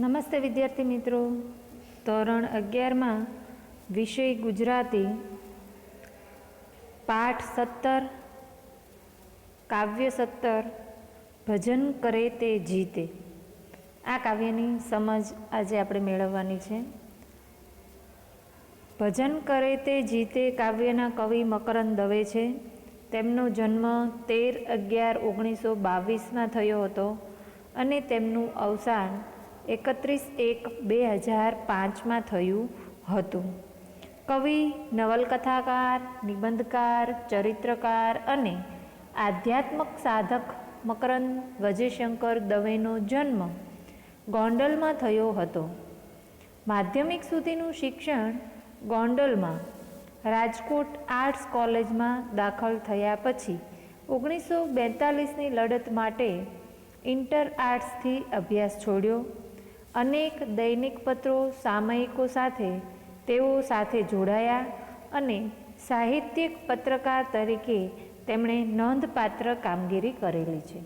નમસ્તે વિદ્યાર્થી મિત્રો. ધોરણ અગિયારમાં વિષય ગુજરાતી. પાઠ સત્તર, કાવ્ય સત્તર, ભજન કરે તે જીતે. આ કાવ્યની સમજ આજે આપણે મેળવવાની છે. ભજન કરે તે જીતે કાવ્યના કવિ મકરંદ દવે છે. તેમનો જન્મ તેર અગિયાર ઓગણીસો બાવીસમાં થયો હતો અને તેમનું અવસાન એકત્રીસ એક બે હજાર પાંચમાં થયું હતું. કવિ, નવલકથાકાર, નિબંધકાર, ચરિત્રકાર અને આધ્યાત્મક સાધક મકરંદ વજયશંકર દવેનો જન્મ ગોંડલમાં થયો હતો. માધ્યમિક સુધીનું શિક્ષણ ગોંડલમાં રાજકોટ આર્ટ્સ કોલેજમાં દાખલ થયા પછી ઓગણીસો બેતાલીસની લડત માટે ઇન્ટર આર્ટ્સથી અભ્યાસ છોડ્યો. અનેક દૈનિક પત્રો સામયિકો સાથે તેઓ સાથે જોડાયા અને સાહિત્યિક પત્રકાર તરીકે તેમણે નોંધપાત્ર કામગીરી કરેલી છે.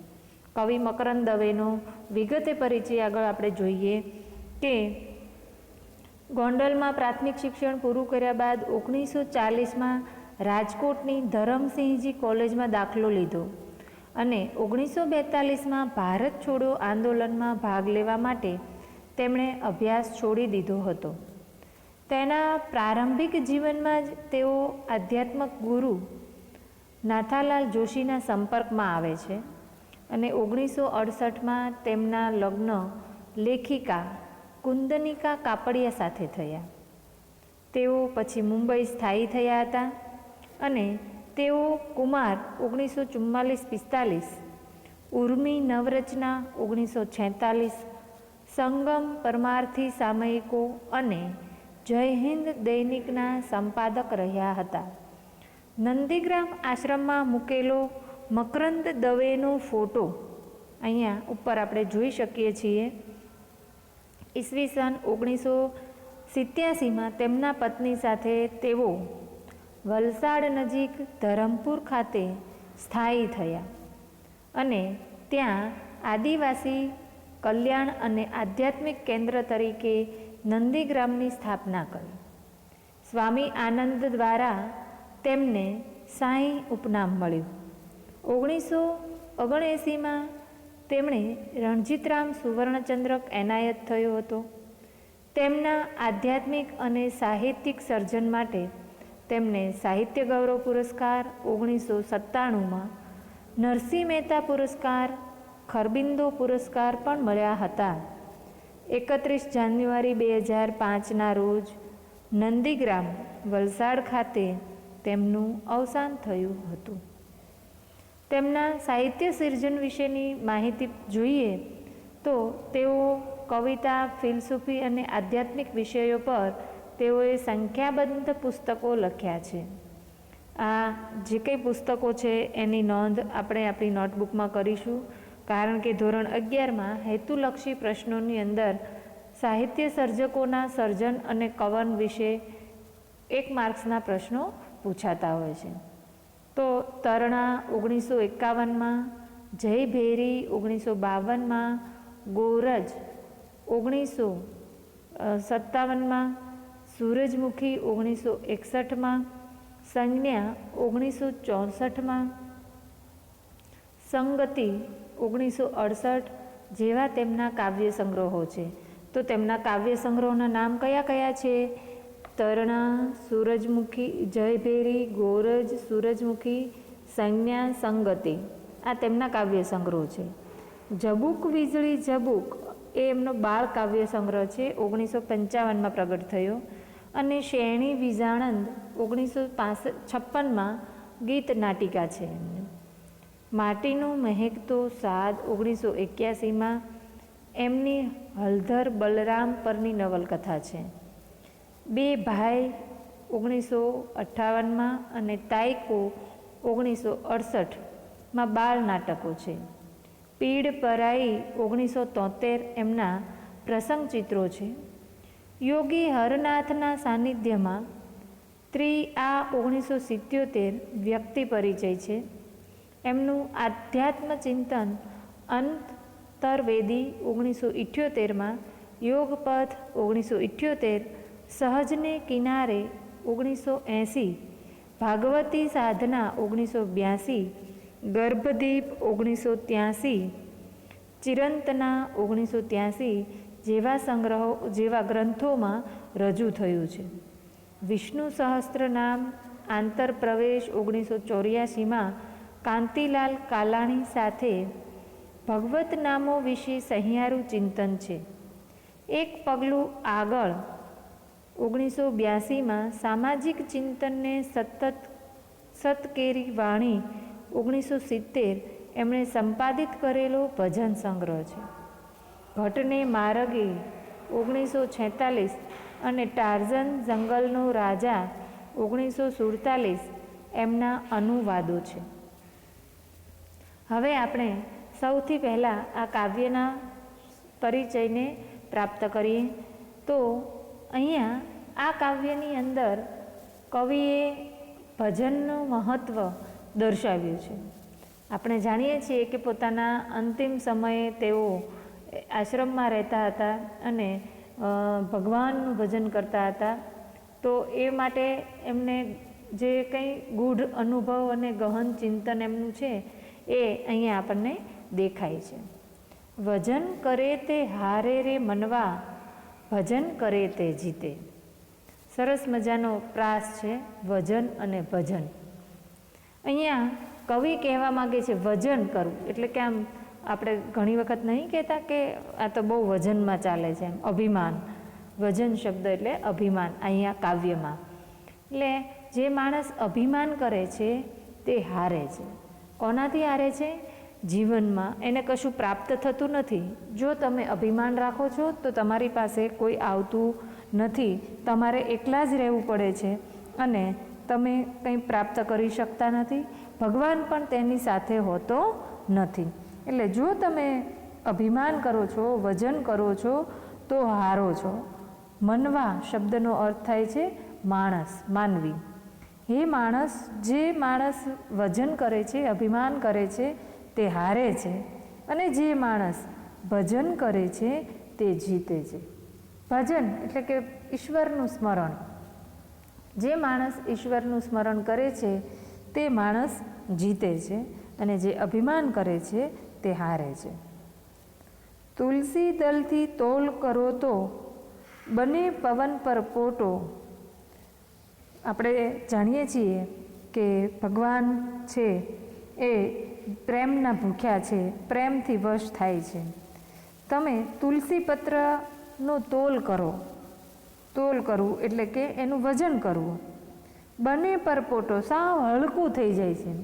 કવિ મકરંદ દવેનો વિગતે પરિચય આગળ આપણે જોઈએ કે ગોંડલમાં પ્રાથમિક શિક્ષણ પૂરું કર્યા બાદ ઓગણીસો ચાલીસમાં રાજકોટની ધરમસિંહજી કોલેજમાં દાખલો લીધો અને ઓગણીસો બેતાલીસમાં ભારત છોડો આંદોલનમાં ભાગ લેવા માટે તેમણે અભ્યાસ છોડી દીધો હતો. તેના પ્રારંભિક જીવનમાં જ તેઓ આધ્યાત્મક ગુરુ નાથાલાલ જોશીના સંપર્કમાં આવે છે અને ઓગણીસો અડસઠમાં તેમના લગ્ન લેખિકા કુંદનિકા કાપડિયા સાથે થયા. તેઓ પછી મુંબઈ સ્થાયી થયા હતા અને તેઓ કુમાર ઓગણીસો ચુમ્માલીસ પિસ્તાલીસ, ઉર્મી નવરચના ઓગણીસો છેતાલીસ સંગમ, પરમાર્થી, સામયિકો અને જય હિન્દ દૈનિકના સંપાદક રહ્યા હતા. નંદીગ્રામ આશ્રમમાં મૂકેલો મકરંદ દવેનો ફોટો અહીંયા ઉપર આપણે જોઈ શકીએ છીએ. ઈસવીસન ઓગણીસો સિત્યાસીમાં તેમના પત્ની સાથે તેઓ વલસાડ નજીક ધરમપુર ખાતે સ્થાયી થયા અને ત્યાં આદિવાસી કલ્યાણ અને આધ્યાત્મિક કેન્દ્ર તરીકે નંદીગ્રામની સ્થાપના કરી. સ્વામી આનંદ દ્વારા તેમને સાંઈ ઉપનામ મળ્યું. ઓગણીસો ઓગણએંસીમાં તેમણે રણજીતરામ સુવર્ણચંદ્રક એનાયત થયો હતો. તેમના આધ્યાત્મિક અને સાહિત્યિક સર્જન માટે તેમને સાહિત્ય ગૌરવ પુરસ્કાર ઓગણીસો સત્તાણુંમાં નરસિંહ મહેતા પુરસ્કાર ખરબિંદો પુરસ્કાર પણ મળ્યા હતા. એકત્રીસ જાન્યુઆરી બે હજાર પાંચના રોજ નંદીગ્રામ, વલસાડ ખાતે તેમનું અવસાન થયું હતું. તેમના સાહિત્ય સર્જન વિશેની માહિતી જોઈએ તો તેઓ કવિતા, ફિલસૂફી અને આધ્યાત્મિક વિષયો પર તેઓએ સંખ્યાબંધ પુસ્તકો લખ્યા છે. આ જે કંઈ પુસ્તકો છે એની નોંધ આપણે આપણી નોટબુકમાં કરીશું. કારણ કે ધોરણ અગિયારમાં હેતુલક્ષી પ્રશ્નોની અંદર સાહિત્ય સર્જકોના સર્જન અને કવન વિશે એક માર્ક્સના પ્રશ્નો પૂછાતા હોય છે. તો તરણા ઓગણીસો એકાવનમાં, જય ભેરી ઓગણીસો બાવનમાં, ગોરજ ઓગણીસો સત્તાવનમાં, સૂરજમુખી ઓગણીસો એકસઠમાં, સંજ્ઞા ઓગણીસો ચોસઠમાં, સંગતિ ઓગણીસો અડસઠ જેવા તેમના કાવ્ય સંગ્રહો છે. તો તેમના કાવ્ય સંગ્રહોના નામ કયા કયા છે? તરણા, સૂરજમુખી, જયભેરી, ગોરજ, સૂરજમુખી, સંજ્ઞા, સંગતિ. આ તેમના કાવ્ય સંગ્રહો છે. જબુક વીજળી જબુક એ એમનો બાળ કાવ્ય સંગ્રહ છે ઓગણીસો પંચાવનમાં પ્રગટ થયો. અને શેણી વિજાણંદ ઓગણીસો પાસઠ, છપ્પનમાં ગીત નાટિકા છે એમની. માટીનું મહેકતો સાદ ઓગણીસો એક્યાસીમાં એમની હલધર બલરામ પરની નવલકથા છે. બે ભાઈ ઓગણીસો અઠ્ઠાવનમાં અને તાઇકો ઓગણીસો અડસઠમાં બાળ નાટકો છે. પીડ પરાઈ ઓગણીસો તોતેર એમના પ્રસંગ ચિત્રો છે. યોગી હરનાથના સાનિધ્યમાં ત્રી આ ઓગણીસો સિત્યોતેર વ્યક્તિ પરિચય છે. એમનું આધ્યાત્મ ચિંતન અંતરવેદી ઓગણીસો ઇઠ્યોતેરમાં, યોગપથ ઓગણીસો ઇઠ્યોતેર, સહજને કિનારે ઓગણીસો એંસી, ભાગવતી સાધના ઓગણીસો બ્યાસી, ગર્ભદીપ ઓગણીસો ત્યાસી, ચિરંતના ઓગણીસો ત્યાસી જેવા સંગ્રહો, જેવા ગ્રંથોમાં રજૂ થયું છે. વિષ્ણુ સહસ્ત્ર નામ આંતરપ્રવેશ ઓગણીસો ચોર્યાસીમાં કાંતિલાલ કાલાણી સાથે ભગવત નામો વિશે સહિયારું ચિંતન છે. એક પગલું આગળ, ઓગણીસો બ્યાસીમાં સામાજિક ચિંતનને સતત, સતકેરી વાણી ઓગણીસો સિત્તેર એમણે સંપાદિત કરેલો ભજન સંગ્રહ છે. ભટ્ટને મારગે ઓગણીસો છેતાલીસ અને ટાર્ઝન જંગલનો રાજા ઓગણીસો સુડતાલીસ એમના અનુવાદો છે. હવે આપણે સૌથી પહેલાં આ કાવ્યના પરિચયને પ્રાપ્ત કરીએ. તો અહીંયા આ કાવ્યની અંદર કવિએ ભજનનું મહત્ત્વ દર્શાવ્યું છે. આપણે જાણીએ છીએ કે પોતાના અંતિમ સમયે તેઓ આશ્રમમાં રહેતા હતા અને ભગવાનનું ભજન કરતા હતા. તો એ માટે એમને જે કંઈ ગૂઢ અનુભવ અને ગહન ચિંતન એમનું છે એ અહીંયા આપણને દેખાય છે. વજન કરે તે હારે રે મનવા, ભજન કરે તે જીતે. સરસ મજાનો પ્રાસ છે, વજન અને ભજન. અહીંયા કવિ કહેવા માગે છે, વજન કરવું એટલે કે આમ આપણે ઘણી વખત નહીં કહેતા કે આ તો બહુ વજનમાં ચાલે છે, એમ અભિમાન. વજન શબ્દ એટલે અભિમાન, અહીંયા કાવ્યમાં. એટલે જે માણસ અભિમાન કરે છે, તે હારે છે. કોનાથી હારે છે? જીવનમાં. એને કશું પ્રાપ્ત થતું નથી. જો તમે અભિમાન રાખો છો, તો તમારી પાસે કોઈ આવતું નથી. તમારે એકલા જ રહેવું પડે છે અને તમે કંઈ પ્રાપ્ત કરી શકતા નથી. ભગવાન પણ તેની સાથે હોતો નથી. એટલે જો તમે અભિમાન કરો છો, વજન કરો છો, તો હારો છો. મનવા શબ્દનો અર્થ થાય છે માણસ, માનવી. હે માણસ, જે માણસ વજન કરે છે, અભિમાન કરે છે, તે હારે છે. અને જે માણસ ભજન કરે છે, તે જીતે છે. ભજન એટલે કે ઈશ્વરનું સ્મરણ. જે માણસ ઈશ્વરનું સ્મરણ કરે છે, તે માણસ જીતે છે અને જે અભિમાન કરે છે, તે હારે છે. તુલસી દલથી તોલ કરો તો, બને પવન પર પોટો આપણે જાણીએ છીએ કે ભગવાન છે એ પ્રેમના ભૂખ્યા છે, પ્રેમથી વશ થાય છે. તમે તુલસી પત્રનો તોલ કરો. તોલ કરવું એટલે કે એનું વજન કરવું બંને પરપોટો સાવ હલકું થઈ જાય છે.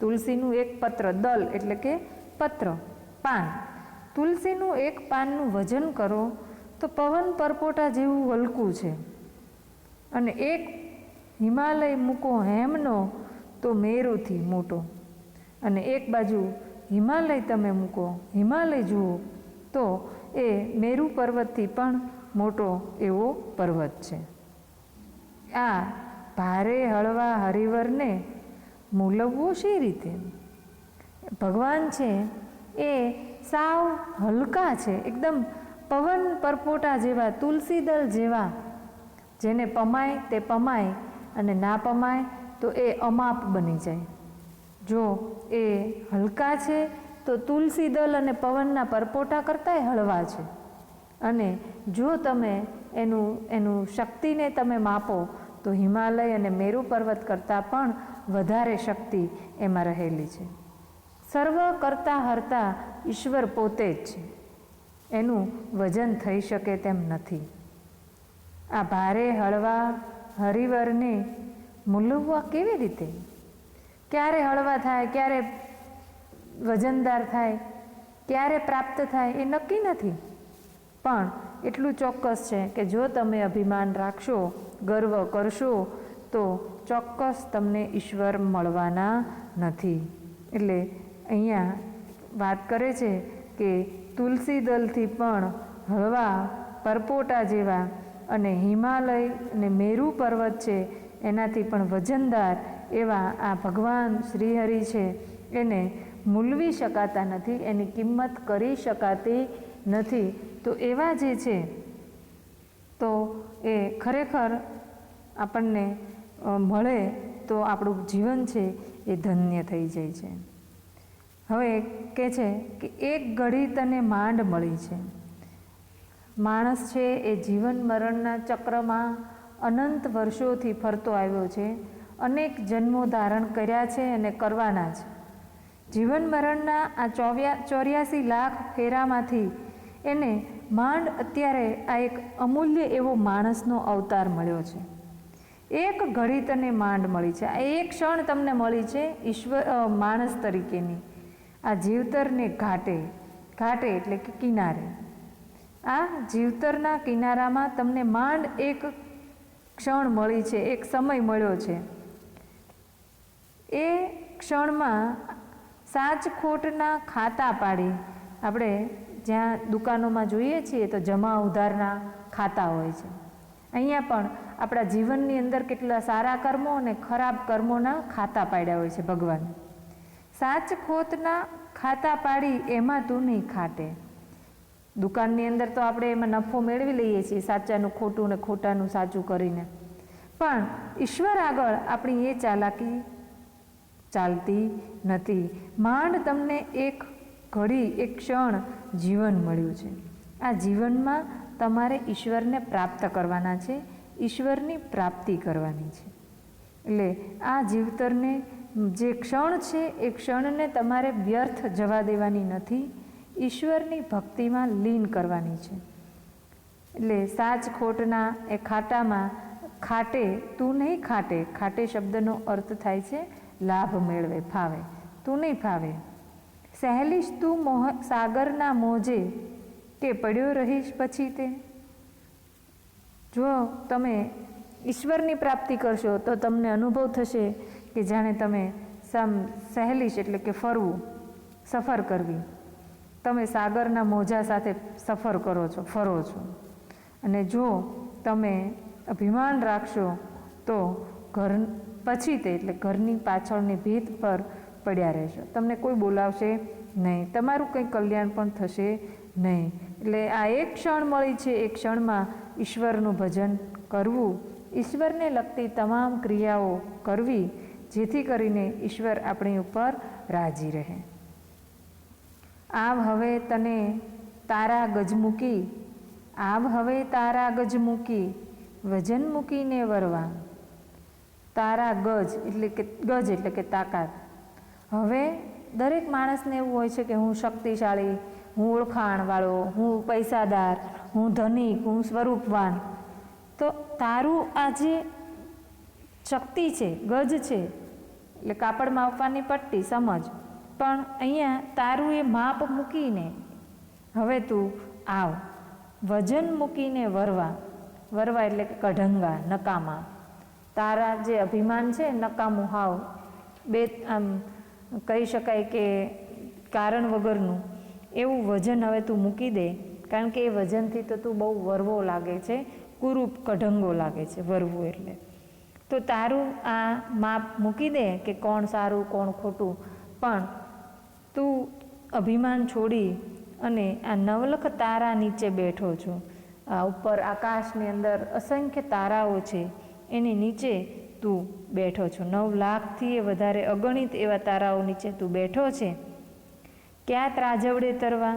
તુલસીનું એક પત્ર દલ એટલે કે પત્ર, પાન. તુલસીનું એક પાનનું વજન કરો તો પવન પરપોટા જેવું હલકું છે. અને એક હિમાલય મૂકો હેમનો, તો મેરુથી મોટો. અને એક બાજુ, હિમાલય તમે મૂકો, હિમાલય જુઓ, તો એ મેરુ પર્વતથી પણ મોટો એવો પર્વત છે. આ ભારે હળવા હરિવરને મૂલવવો શી રીતે? ભગવાન છે, એ સાવ હલકા છે, એકદમ પવન પરપોટા જેવા તુલસીદલ જેવા, જેને પમાય તે પમાય અને ના પમાય તો એ અમાપ બની જાય. જો એ હલકા છે, તો તુલસી દલ અને પવનના પરપોટા કરતાંય હળવા છે. અને જો તમે એનું એનું શક્તિને તમે માપો, તો હિમાલય અને મેરુ પર્વત કરતાં પણ વધારે શક્તિ એમાં રહેલી છે. સર્વ કરતા હરતા ઈશ્વર પોતે જ છે. એનું વજન થઈ શકે તેમ નથી. આ ભારે હળવા હરિવરને મૂલવવા કેવી રીતે? ક્યારે હળવા થાય, ક્યારે વજનદાર થાય, ક્યારે પ્રાપ્ત થાય એ નક્કી નથી. પણ એટલું ચોક્કસ છે કે જો તમે અભિમાન રાખશો, ગર્વ કરશો, તો ચોક્કસ તમને ઈશ્વર મળવાના નથી. એટલે અહીંયા વાત કરે છે કે તુલસી દલથી પણ હળવા પરપોટા જેવા અને હિમાલય અને મેરુ પર્વત છે, એનાથી પણ વજનદાર એવા આ ભગવાન શ્રીહરિ છે. એને મૂલવી શકાતા નથી, એની કિંમત કરી શકાતી નથી. તો એવા જે છે, તો એ ખરેખર આપણને મળે તો આપણું જીવન છે એ ધન્ય થઈ જાય છે. હવે કે છે કે એક ઘડી તને માંડ મળી છે. માણસ છે એ જીવન મરણના ચક્રમાં અનંત વર્ષોથી ફરતો આવ્યો છે, અનેક જન્મો ધારણ કર્યા છે અને કરવાના છે. જીવન મરણના આ ચોવ્યા, ચોર્યાસી લાખ ફેરામાંથી એને માંડ અત્યારે આ એક અમૂલ્ય એવો માણસનો અવતાર મળ્યો છે. એક ઘડી તને માંડ મળી છે. આ એક ક્ષણ તમને મળી છે ઈશ્વર માણસ તરીકેની. આ જીવતરને ઘાટે ઘાટે એટલે કે કિનારે. આ જીવતરના કિનારામાં તમને માંડ એક ક્ષણ મળી છે, એક સમય મળ્યો છે. એ ક્ષણમાં સાચ ખોટના ખાતા પાડી. આપણે જ્યાં દુકાનોમાં જોઈએ છીએ તો જમા ઉધારના ખાતા હોય છે. અહીંયા પણ આપણા જીવનની અંદર કેટલા સારા કર્મો અને ખરાબ કર્મોના ખાતા પાડ્યા હોય છે ભગવાન. સાચ ખોતના ખાતા પાડી એમાં તું નહીં ખાટે. દુકાનની અંદર તો આપણે એમાં નફો મેળવી લઈએ છીએ, સાચાનું, ખોટું ને ખોટાનું સાચું કરીને. પણ ઈશ્વર આગળ આપણી એ ચાલાકી ચાલતી નથી. માંડ તમને એક ઘડી, એક ક્ષણ જીવન મળ્યું છે. આ જીવનમાં તમારે ઈશ્વરને પ્રાપ્ત કરવાના છે, ઈશ્વરની પ્રાપ્તિ કરવાની છે. એટલે આ જીવતરને જે ક્ષણ છે, એ ક્ષણને તમારે વ્યર્થ જવા દેવાની નથી. ઈશ્વરની ભક્તિમાં લીન કરવાની છે. એટલે સાચ ખોટના એ ખાટામાં ખાટે, તું નહીં ખાટે. ખાટે શબ્દનો અર્થ થાય છે, લાભ મેળવે, ફાવે. તું નહીં ફાવે. સહેલીશ તું મોહ, સાગરના મોજે કે પડ્યો રહીશ પછી તે? જો તમે ઈશ્વરની પ્રાપ્તિ કરશો, તો તમને અનુભવ થશે કે જાણે તમે સમ સહેલીશ એટલે કે ફરવું, સફર કરવી. તમે સાગરના મોજા સાથે સફર કરો છો, ફરો છો. અને જો તમે અભિમાન રાખશો, તો ઘર, પછી તે એટલે ઘરની પાછળની ભીત પર પડ્યા રહેશો. તમને કોઈ બોલાવશે નહીં. તમારું કંઈ કલ્યાણ પણ થશે નહીં. એટલે આ એક ક્ષણ મળી છે એ ક્ષણમાં ઈશ્વરનું ભજન કરવું. ઈશ્વરને લગતી તમામ ક્રિયાઓ કરવી, જેથી કરીને ઈશ્વર આપણી ઉપર રાજી રહે. આવ હવે તને તારા ગજ મૂકી, આવ હવે તારા ગજ મૂકી, વજન મૂકીને વરવા. તારા ગજ એટલે કે, ગજ એટલે કે તાકાત. હવે દરેક માણસને એવું હોય છે કે હું શક્તિશાળી, હું ઓળખાણવાળો, હું પૈસાદાર, હું ધનિક, હું સ્વરૂપવાન. તો તારું આ જે શક્તિ છે, ગજ છે, એટલે કાપડ માપવાની પટ્ટી, સમજ. પણ અહીંયા તારું એ માપ મૂકીને, હવે તું આવ. વજન મૂકીને વરવા. વરવા એટલે કે કઢંગા, નકામા. તારા જે અભિમાન છે, નકામું હાવ. બે, આમ, કહી શકાય કે કારણ વગરનું. એવું વજન હવે તું મૂકી દે, કારણ કે એ વજનથી તો તું બહુ વરવો લાગે છે, કુરૂપ કઢંગો લાગે છે, વરવું એટલે. તો તારું આ માપ મૂકી દે કે કોણ સારું, કોણ ખોટું. પણ તું અભિમાન છોડી અને આ નવલખ તારા નીચે બેઠો છો. આ ઉપર આકાશની અંદર અસંખ્ય તારાઓ છે. એની નીચે તું બેઠો છો. નવ લાખથી વધારે અગણિત એવા તારાઓ નીચે તું બેઠો છે. ક્યાં ત્રાજવડે તરવા?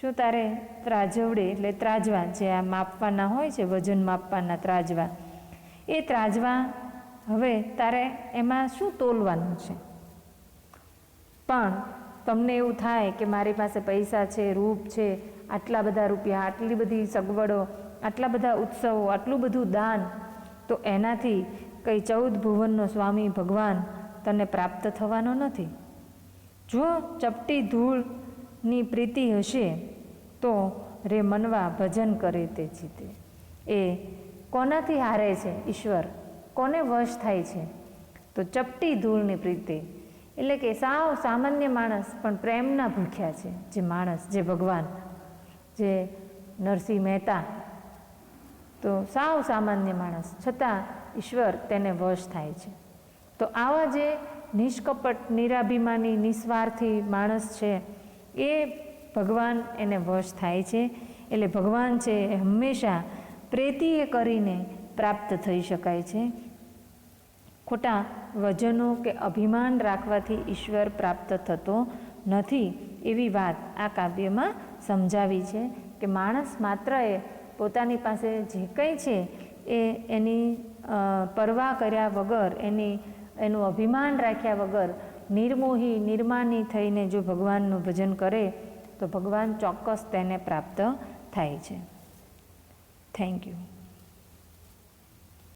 શું તારે ત્રાજવડે એટલે ત્રાજવા જે આ માપવાના હોય છે, વજન માપવાના ત્રાજવા એ ત્રાજવા હવે તારે એમાં શું તોલવાનું છે? પણ તમને એવું થાય કે મારી પાસે પૈસા છે, રૂપ છે, આટલા બધા રૂપિયા, આટલી બધી સગવડો, આટલા બધા ઉત્સવો, આટલું બધું દાન, તો એનાથી કંઈ ચૌદ ભુવનનો સ્વામી ભગવાન તને પ્રાપ્ત થવાનો નથી. જો ચપટી ધૂળની પ્રીતિ હશે, તો રે મનવા ભજન કરે તે જીતે એ કોનાથી હારે છે ઈશ્વર? કોને વશ થાય છે? તો ચપટી ધૂળની પ્રીતિ એટલે કે સાવ સામાન્ય માણસ પણ પ્રેમના ભૂખ્યા છે, જે માણસ, જે ભગવાન, જે નરસિંહ મહેતા. તો સાવ સામાન્ય માણસ, છતાં ઈશ્વર તેને વશ થાય છે. તો આવા જે નિષ્કપટ, નિરાભિમાની, નિસ્વાર્થી માણસ છે, એ ભગવાન એને વશ થાય છે. એટલે ભગવાન છે એ હંમેશા પ્રેતીએ કરીને પ્રાપ્ત થઈ શકાય છે. ખોટા વજનો કે અભિમાન રાખવાથી ઈશ્વર પ્રાપ્ત થતો નથી એવી વાત આ કાવ્યમાં સમજાવી છે કે માણસ માત્ર એ પોતાની પાસે જે કંઈ છે એ એની પરવા કર્યા વગર, એની, એનું અભિમાન રાખ્યા વગર નિર્મોહી, નિર્માની થઈને જો ભગવાનનું ભજન કરે, તો ભગવાન ચોક્કસ તેને પ્રાપ્ત થાય છે. Thank you